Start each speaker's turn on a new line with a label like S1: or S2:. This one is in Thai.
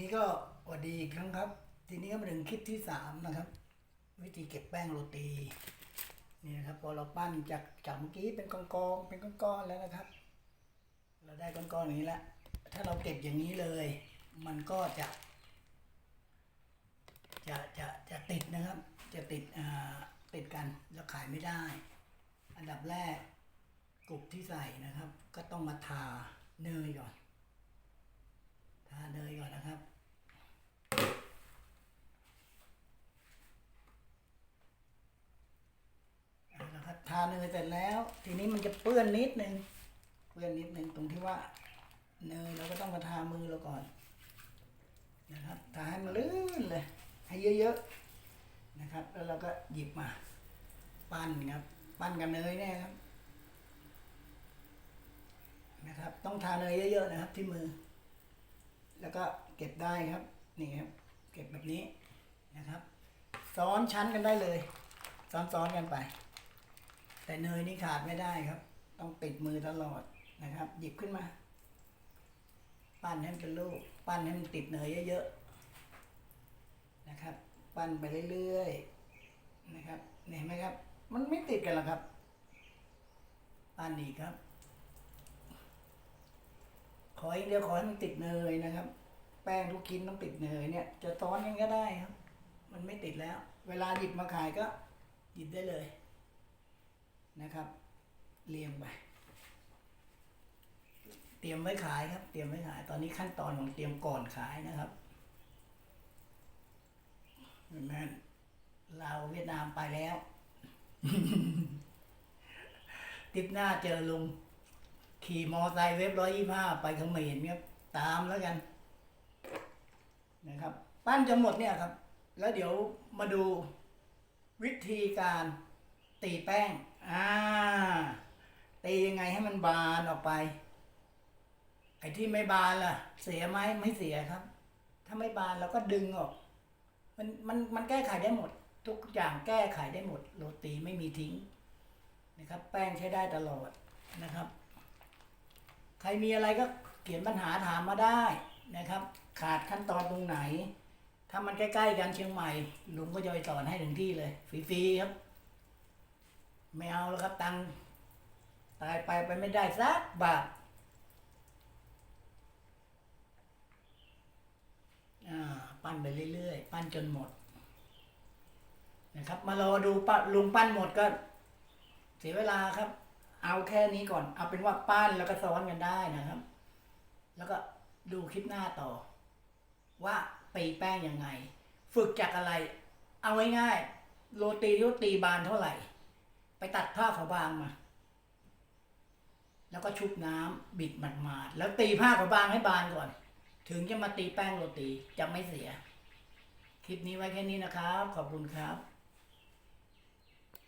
S1: นี้ก็สวัสดีอีกครั้งครับ ทีนี้ก็มาถึงคลิปที่สามนะครับ วิธีเก็บแป้งโรตีนี่นะครับพอเราปั้นจากจากเมื่อกี้เป็นกองๆเป็นก้อนๆแล้วนะครับ เราได้ก้อนๆอย่างนี้แล้วถ้าเราเก็บอย่างนี้เลย มันก็จะจะจะจะติดนะครับ จะติดอ่าติดกันแล้วขายไม่ได้ อันดับแรกกลุบที่ใส่นะครับ ก็ต้องมาทาเนยก่อน เนยก่อนนะครับเอาละครับทาเนยเสร็จแล้ว ทีนี้มันจะเปื้อนนิดนึงเปื้อนนิดนึงตรงที่ว่าเนยเราก็ต้องมาทามือเราก่อน นะครับทาให้มันลื่นเลย ให้เยอะๆนะครับ แล้วเราก็หยิบมา ปั้นครับ ปั้นกับเนยเนี่ยครับ นะครับ ต้องทาเนยเยอะๆนะครับที่มือ แล้วก็เก็บได้ครับนี่ครับ เก็บแบบนี้นะครับ ซ้อนชั้นกันได้เลย ซ้อนๆกันไป แต่เนยนี่ขาดไม่ได้ครับ ต้องติดมือตลอดนะครับ หยิบขึ้นมา ปั้นให้มันเป็นลูก ปั้นให้มันติดเนยเยอะๆนะครับ ปั้นไปเรื่อยๆนะครับเห็นไหมครับ มันไม่ติดกันหรอกครับ ปั้นอีกครับ ขออย่างเดียวขอให้มันติดเนยนะครับ แป้งทุกชิ้นต้องติดเนยเนี่ย จะซ้อนกันก็ได้ครับ มันไม่ติดแล้ว เวลาหยิบมาขายก็หยิบได้เลยนะครับ เรียงไป เตรียมไว้ขายครับ เตรียมไว้ขาย ตอนนี้ขั้นตอนของเตรียมก่อนขายนะครับนั่นเราวเวียดนามไปแล้วทริปหน้าเจอลุง ขี่มอไซค์เว็บร้อยยี่ห้าไปเขมรครับตามแล้วกัน นะครับ ปั้นจะหมดเนี่ยครับ แล้วเดี๋ยวมาดูวิธีการตีแป้ง อ่า ตียังไงให้มันบานออกไป ไอ้ที่ไม่บานล่ะ เสียไหมไม่เสียครับ ถ้าไม่บานเราก็ดึงออก มันมันมันแก้ไขได้หมด ทุกอย่างแก้ไขได้หมด โรตีไม่มีทิ้งนะครับ แป้งใช้ได้ตลอดนะครับ ใครมีอะไรก็เขียนปัญหาถามมาได้นะครับ ขาดขั้นตอนตรงไหน ถ้ามันใกล้ๆกันเชียงใหม่ลุงก็จะไปสอนให้ถึงที่เลยฟรีๆครับ ไม่เอาแล้วครับตังตายไปไปไม่ได้สักบาทอ่าปั้นไปเรื่อยๆ ปั้นจนหมด นะครับ มารอดูปลุงปั้นหมดก็เสียเวลาครับ เอาแค่นี้ก่อน เอาเป็นว่าปั้นแล้วก็ซ้อนกันได้นะครับ แล้วก็ดูคลิปหน้าต่อ ว่าตีแป้งยังไง ฝึกจากอะไร เอาง่ายๆโรตีที่ตีบานเท่าไหร่ ไปตัดผ้าขาวบางมา แล้วก็ชุบน้ำบิดหมาดๆแล้วตีผ้าขาวบางให้บานก่อน ถึงจะมาตีแป้งโรตีจะไม่เสีย คลิปนี้ไว้แค่นี้นะครับ ขอบคุณครับ